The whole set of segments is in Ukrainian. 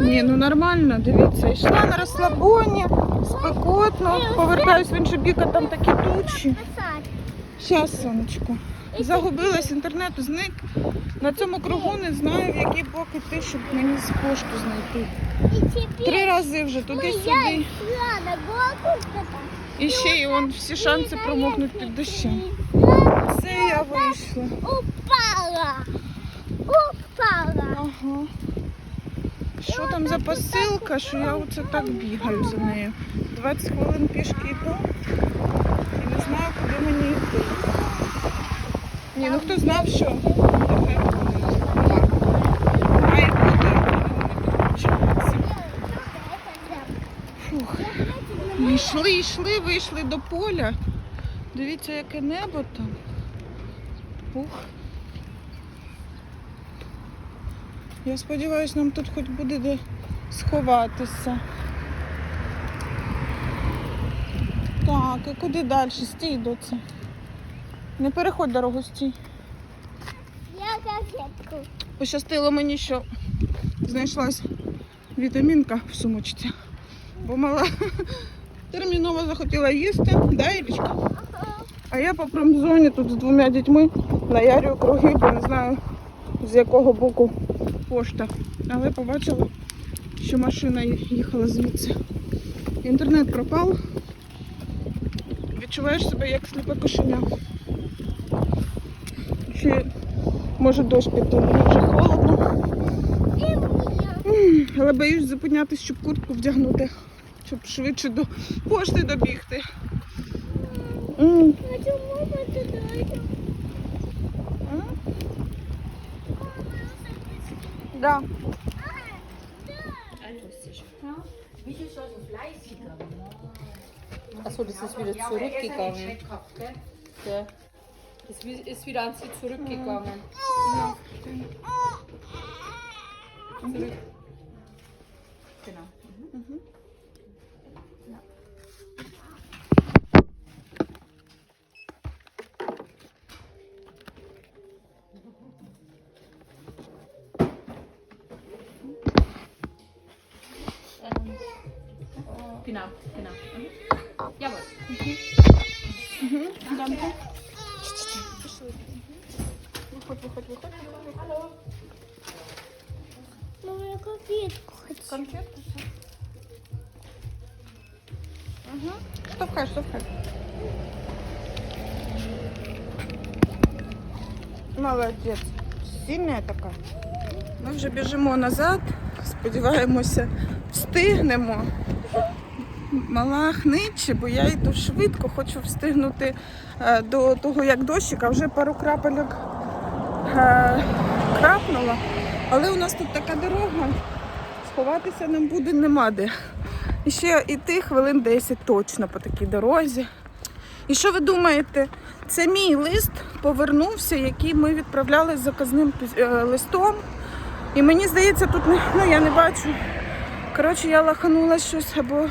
Ні, ну нормально, дивіться, йшла на розслабоні, спекотно, повертаюсь в інший бік, а там такі тучі. Щас, сонечко. Загубилась інтернет, зник. На цьому кругу не знаю, в який бок іти, щоб мені з пошту знайти. Три рази вже туди-сюди. І ще й он всі шанси промокнути під дощем. Це я вийшла. Упала. Упала. Ага. Що там за посилка, що я оце так бігаю за нею. 20 хвилин пішки йду і не знаю, куди мені йти. Ні, ну хто знав, що. Фух. Йшли, йшли, вийшли до поля. Дивіться, яке небо там. Ух. Я сподіваюся, нам тут хоч буде де сховатися. Так, і куди далі? Стій, доці. Не переходь дорогу, стій. Я газетку. Пощастило мені, що знайшлась вітамінка в сумочці. Бо мала терміново захотіла їсти, да, Ілічка? А я по промзоні тут з двома дітьми наярю круги, бо не знаю з якого боку пошта. Але побачила, що машина їхала звідси. Інтернет пропав. Відчуваєш себе як сліпе кошеня. Ще може дощ піти, вже холодно. Але боюсь зупинятись, щоб куртку вдягнути, щоб швидше до пошти добігти. М, Почему мы Да. Achso, das ist wieder zurückgegangen. Ja. Das ist wieder an sie zurückgegangen. Zurück. Genau. Genau, genau. Mhm. Jawohl. Данко. Виходь, виходь, виходь. Мама, я конфетку хочу. Конфетку. Угу. Штовхай, штовхай. Молодець. Сильна така. Ми вже біжимо назад. Сподіваємося, встигнемо. Мала хниче, бо я йду швидко, хочу встигнути е, до того, як дощик, а вже пару крапельок е, крапнуло. Але у нас тут така дорога, сховатися нам буде нема де. І ще йти хвилин 10 точно по такій дорозі. І що ви думаєте? Це мій лист повернувся, який ми відправляли з заказним е, листом. І мені здається, тут не, ну, я не бачу. Коротше, я лаханула щось, або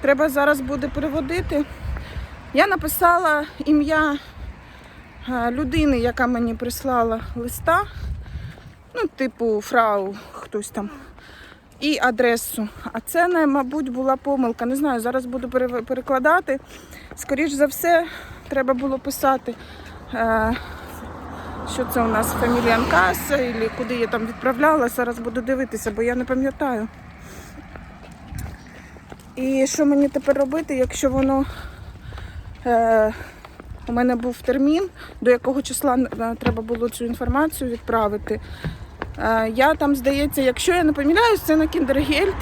треба зараз буде переводити. Я написала ім'я е, людини, яка мені прислала листа. Ну, типу, фрау, хтось там. І адресу. А це, мабуть, була помилка. Не знаю, зараз буду перекладати. Скоріш за все, треба було писати, е, що це у нас фамілія Анкаса, і куди я там відправляла. Зараз буду дивитися, бо я не пам'ятаю. І що мені тепер робити, якщо воно. Е, у мене був термін, до якого числа е, треба було цю інформацію відправити. Е, Я там, здається, якщо я не помиляюсь, це на Кіндергельд.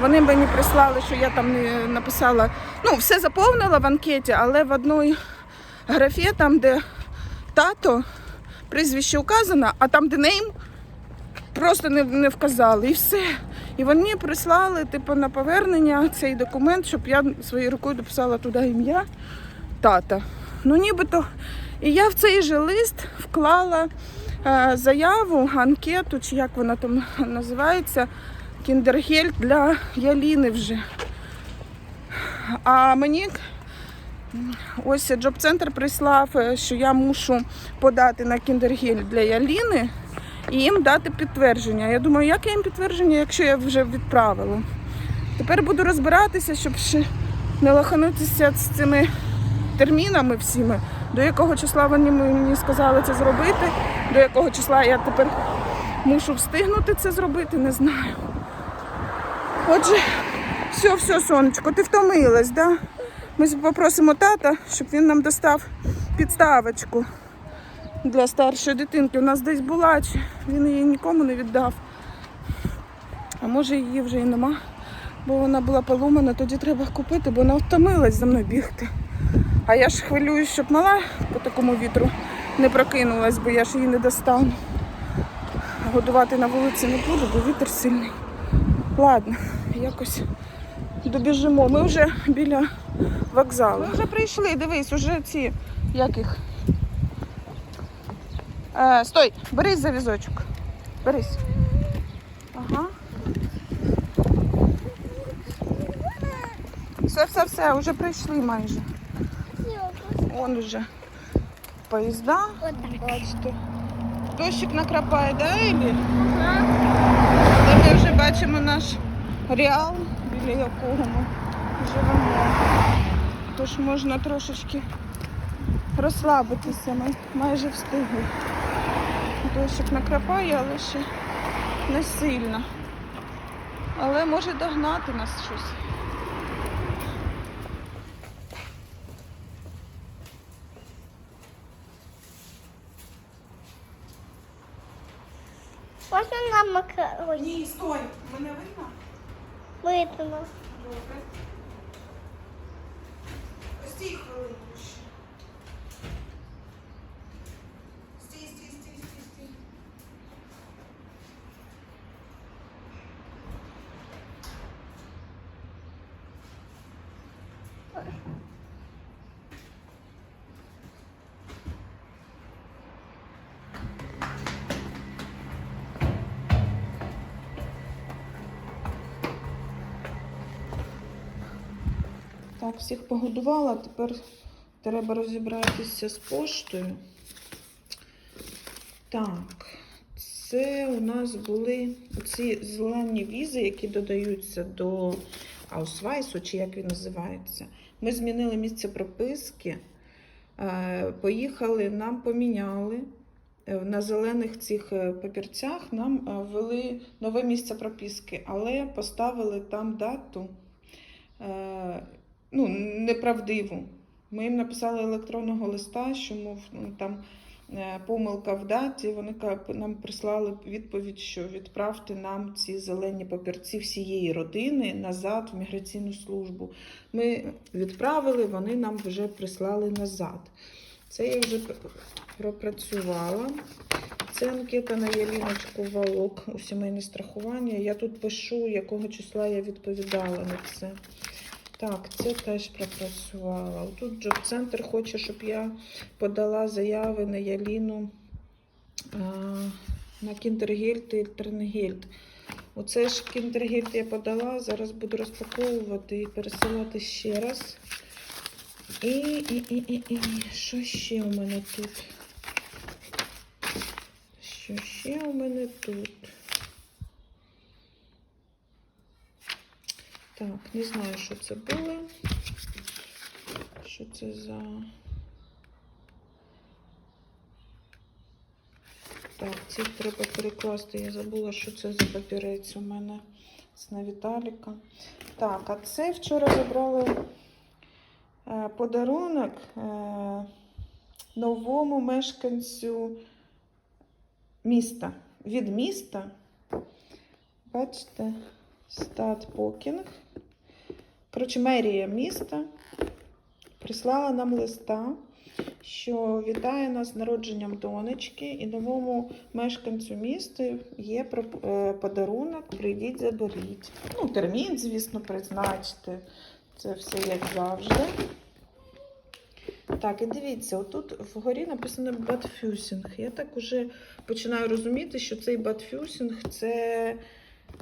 Вони мені прислали, що я там не написала. Ну, все заповнила в анкеті, але в одній графі, там, де тато, прізвище указано, а там, де нейм, просто не, не вказали. І все. І вони прислали, типу, на повернення цей документ, щоб я своєю рукою дописала туди ім'я тата. Ну, нібито. І я в цей же лист вклала е, заяву, анкету, чи як вона там називається, кіндергель для Яліни вже. А мені ось джоб-центр прислав, е, що я мушу подати на кіндергель для Яліни. І їм дати підтвердження. Я думаю, як я їм підтвердження, якщо я вже відправила. Тепер буду розбиратися, щоб ще не лоханутися з цими термінами всіми, до якого числа вони мені сказали це зробити, до якого числа я тепер мушу встигнути це зробити, не знаю. Отже, все, все, сонечко, ти втомилась, да? Ми попросимо тата, щоб він нам достав підставочку для старшої дитинки. У нас десь була, чи він її нікому не віддав. А може її вже і нема, бо вона була поломана, тоді треба купити, бо вона втомилась за мною бігти. А я ж хвилююсь, щоб мала по такому вітру не прокинулась, бо я ж її не достану. Годувати на вулиці не буду, бо вітер сильний. Ладно, якось добіжимо. Ми вже біля вокзалу. Ми вже прийшли, дивись, уже ці як їх. Е, стой, берись за візочок. Берись. Ага. Все, все, все, вже прийшли майже. Вон уже поїзда. Бачите. Дощик накрапає, да, Елі? Та ми вже бачимо наш реал, біля якого ми живемо. Тож можна трошечки розслабитися. Ми майже встигли. Дощик накрапає, але ще не сильно. Але може догнати нас щось. Можна нам макароні? Ні, стой, мене видно? Видно. Добре. Стій хвилинку ще. Стій, стій, стій, стій, стій. Так, всіх погодувала, тепер треба розібратися з поштою. Так, це у нас були ці зелені візи, які додаються до Аусвайсу, чи як він називається. Ми змінили місце прописки, е, поїхали, нам поміняли. Е, На зелених цих е, папірцях нам ввели нове місце прописки, але поставили там дату ну, неправдиву. Ми їм написали електронного листа, що мов ну, там помилка в даті. Вони нам прислали відповідь, що відправте нам ці зелені папірці всієї родини назад в міграційну службу. Ми відправили, вони нам вже прислали назад. Це я вже пропрацювала. Це анкета на Яліночку Валок у сімейне страхування. Я тут пишу, якого числа я відповідала на це. Так, це теж пропрацювала. Тут джоб-центр хоче, щоб я подала заяви на Яліну а, на Кіндергельд і Тернгельд. Оце ж Кіндергельд я подала, зараз буду розпаковувати і пересилати ще раз. І, і, і, і, і, що ще у мене тут? Що ще у мене тут? Так, не знаю, що це було. Що це за. Так, ці треба перекласти. Я забула, що це за папірець у мене. Це на Віталіка. Так, а це вчора забрали е, подарунок е, новому мешканцю міста. Від міста. Бачите, стат Покінг. Коротше, мерія міста прислала нам листа, що вітає нас з народженням донечки і новому мешканцю міста є е, подарунок. Прийдіть, заберіть. Ну, термін, звісно, призначте. Це все як завжди. Так, і дивіться, отут вгорі написано Батфюсінг. Я так уже починаю розуміти, що цей Батфюсінг це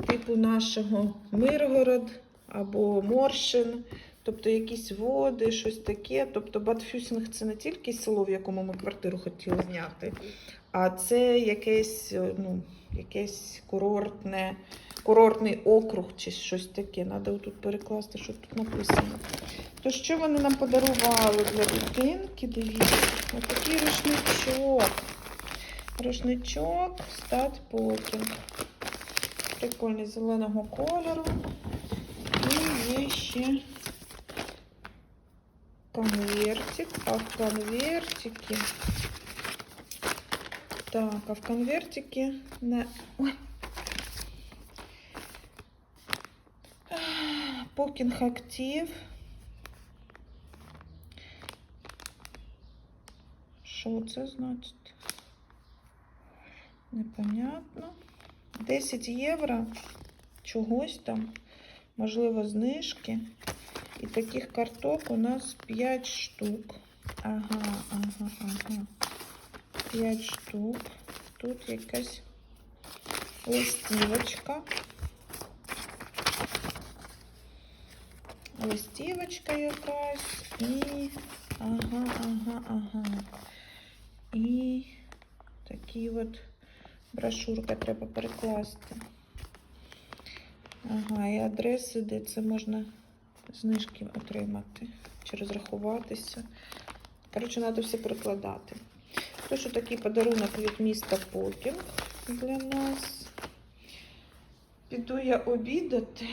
типу нашого Миргород або Моршин. Тобто якісь води, щось таке. Тобто батфюсінг це не тільки село, в якому ми квартиру хотіли зняти, а це якесь, е, ну, якесь курортне, курортний округ чи щось таке. Треба тут перекласти, що тут написано. То що вони нам подарували для дитинки? Дивіться, отакий рушничок. Рушничок стат покінг. Прикольний зеленого кольору. І є ще конвертик. А в конвертике. Так, а в конвертике на. Ой. Покінг актив. Що це значить? Непонятно. 10 євро. Чогось там. Можливо, знижки. І таких карток у нас 5 штук. Ага, ага, ага. 5 штук. Тут якась листівочка. Листівочка якась. І. Ага, ага, ага. І такі от брошурка треба перекласти. Ага, і адреси, де це можна знижки отримати чи розрахуватися. Коротше, треба все перекладати. Тож, що такий подарунок від міста Покінг для нас. Піду я обідати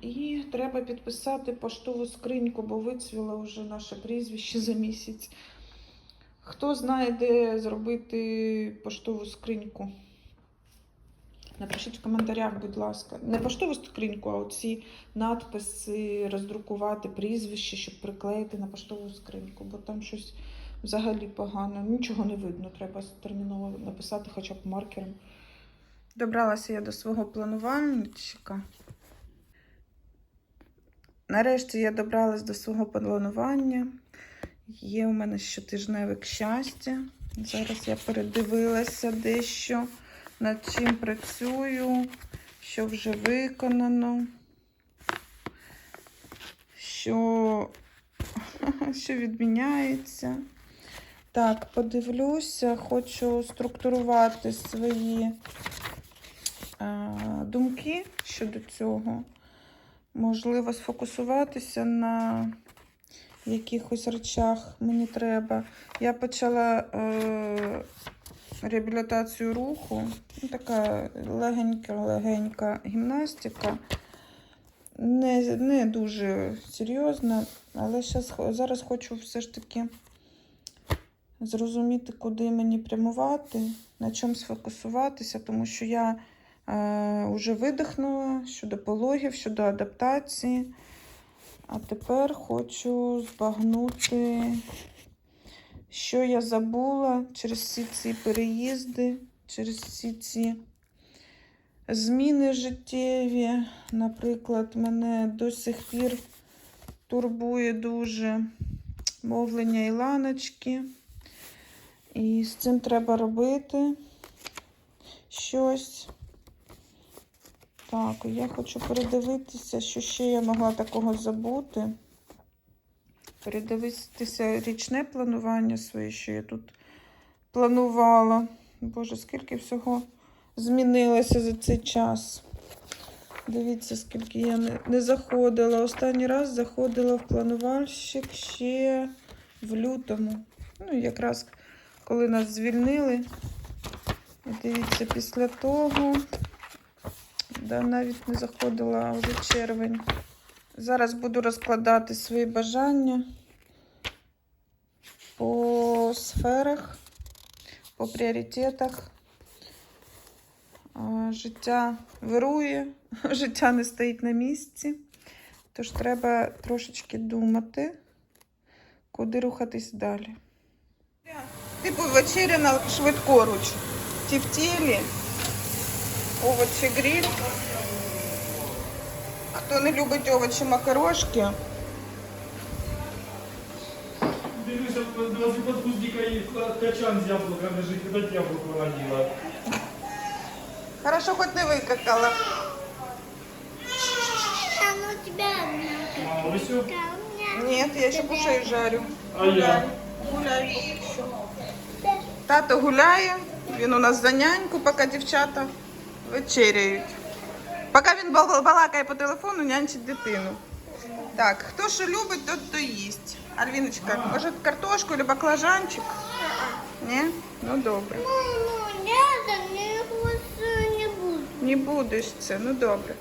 і треба підписати поштову скриньку, бо вицвіло вже наше прізвище за місяць. Хто знає, де зробити поштову скриньку? Напишіть в коментарях, будь ласка. Не поштову скриньку, а оці надписи роздрукувати прізвище, щоб приклеїти на поштову скриньку, бо там щось взагалі погано. Нічого не видно. Треба терміново написати хоча б маркером. Добралася я до свого планувальничка. Нарешті я добралась до свого планування. Є у мене щотижневик щастя. Зараз я передивилася дещо, над чим працюю, що вже виконано, що, що відміняється. Так, подивлюся, хочу структурувати свої думки щодо цього. Можливо, сфокусуватися на якихось речах мені треба. Я почала е, реабілітацію руху. Ну, така легенька-легенька гімнастика. Не, не дуже серйозна, але щас, зараз хочу все ж таки зрозуміти, куди мені прямувати, на чому сфокусуватися, тому що я е, вже видихнула щодо пологів, щодо адаптації. А тепер хочу збагнути, що я забула через всі ці переїзди, через всі ці зміни життєві. Наприклад, мене до сих пір турбує дуже мовлення Іланочки. І з цим треба робити щось. Так, я хочу передивитися, що ще я могла такого забути. Передивитися річне планування своє, що я тут планувала. Боже, скільки всього змінилося за цей час. Дивіться, скільки я не, не заходила. Останній раз заходила в планувальщик ще в лютому. Ну, якраз коли нас звільнили. Дивіться, після того. Да, навіть не заходила, а вже червень. Зараз буду розкладати свої бажання по сферах, по пріоритетах. Життя вирує, життя не стоїть на місці. Тож треба трошечки думати, куди рухатись далі. Типу вечеря на швидкоруч. Ті в тілі овочі гриль. Хто не любить овочі макарошки, Дивлюся, возле подгузника и качан с яблоком лежит, видать, яблоко ранила. хорошо хоч не викакала. А ну тебя одна. А, у Ні, я ще кушаю жарю. А я? Що. Тато гуляє, він у нас за няньку, поки дівчата вечеряють. Поки він балакає по телефону, нянчить дитину. Так, хто що любить, тот то їсть. Альвіночка, може картошку або баклажанчик? Ні? Ну добре. Ну, я не буду. Не будеш це, ну добре.